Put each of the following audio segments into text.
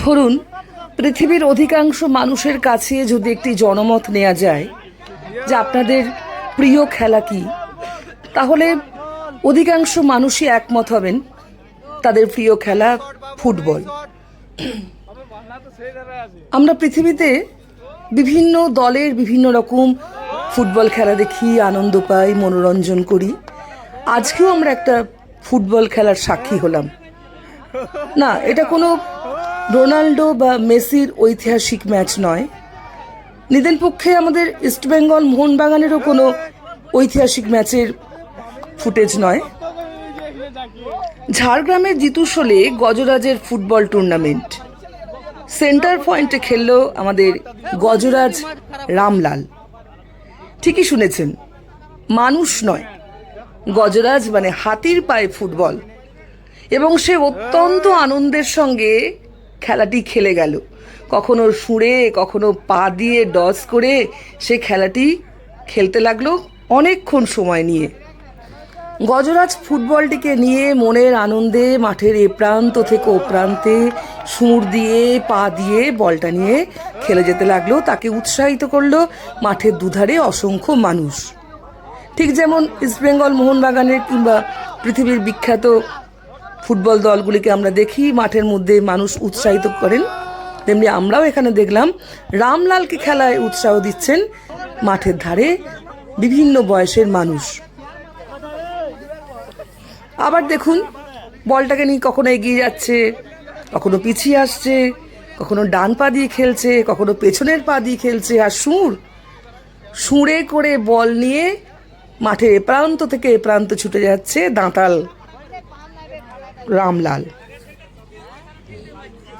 ধরুন, পৃথিবীর অধিকাংশ মানুষের কাছে যদি একটি জনমত নেওয়া যায় যে আপনাদের প্রিয় খেলা কি, তাহলে অধিকাংশ মানুষই একমত হবেন তাদের প্রিয় খেলা ফুটবল। আমরা পৃথিবীতে বিভিন্ন দলের বিভিন্ন রকম ফুটবল খেলা দেখি, আনন্দ পাই, মনোরঞ্জন করি। আজকেও আমরা একটা ফুটবল খেলার সাক্ষী হলাম। না, এটা কোনো রোনাল্ডো বা মেসির ঐতিহাসিক ম্যাচ নয়। নিদেন পক্ষে আমাদের ইস্টবেঙ্গল মোহনবাগানেরও কোনো ঐতিহাসিক ম্যাচের ফুটেজ নয়। ঝাড়গ্রামের জিতুসলে গজরাজের ফুটবল টুর্নামেন্ট। সেন্টার পয়েন্টে খেলল আমাদের গজরাজ রামলাল। ঠিকই শুনেছেন, মানুষ নয়, গজরাজ মানে হাতির পায়ে ফুটবল। এবং সে অত্যন্ত আনন্দের সঙ্গে খেলাটি খেলে গেল। কখনো সুরে কখনো পা দিয়ে ডস করে সে খেলাটি খেলতে লাগল অনেকক্ষণ সময় নিয়ে। গজরাজ ফুটবলটিকে নিয়ে মনের আনন্দে মাঠের এ প্রান্ত থেকে ও প্রান্তে সুর দিয়ে, পা দিয়ে বলটা নিয়ে খেলে যেতে লাগল। তাকে উৎসাহিত করল মাঠের দুধারে অসংখ্য মানুষ। ঠিক যেমন ইস্টবেঙ্গল মোহনবাগানের কিংবা পৃথিবীর বিখ্যাত ফুটবল দলগুলিকে আমরা দেখি, মাঠের মধ্যে মানুষ উৎসাহিত করেন। তেমনি আমরাও এখানে দেখলাম, রামলালকে খেলায় উৎসাহ দিচ্ছেন মাঠের ধারে বিভিন্ন বয়সের মানুষ। আবার দেখুন, বলটাকে নিয়ে কখনো এগিয়ে যাচ্ছে, কখনো পিছিয়ে আসছে, কখনো ডান পা দিয়ে খেলছে, কখনো পেছনের পা দিয়ে খেলছে, আর সুর, সুরে করে বল নিয়ে মাঠের এ প্রান্ত থেকে এ প্রান্ত ছুটে যাচ্ছে দাঁতাল রামলাল।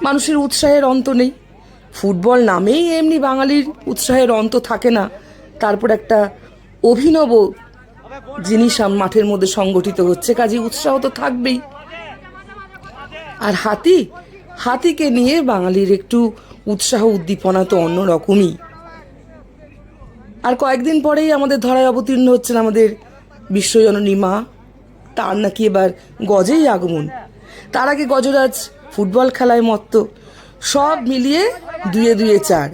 মানুষের উৎসাহের অন্ত নেই। ফুটবল নামেই এমনি বাঙালির উৎসাহের অন্ত থাকে না। তারপর একটা অভিনব জিনিস মাঠের মধ্যে সংগঠিত হচ্ছে। কাজে উৎসাহ তো থাকবেই। আর হাতি? হাতিকে নিয়ে বাঙালির একটু উৎসাহ উদ্দীপনা তো অন্য রকমই। আর কয়েকদিন পরেই আমাদের ধরায় অবতীর্ণ হচ্ছেন আমাদের বিশ্বজননী মা তার নাকি এবার গজেই আগমন। তার আগে গজরাজ ফুটবল খেলায় মত্ত। সব মিলিয়ে দুয়ে দুয়ে চার।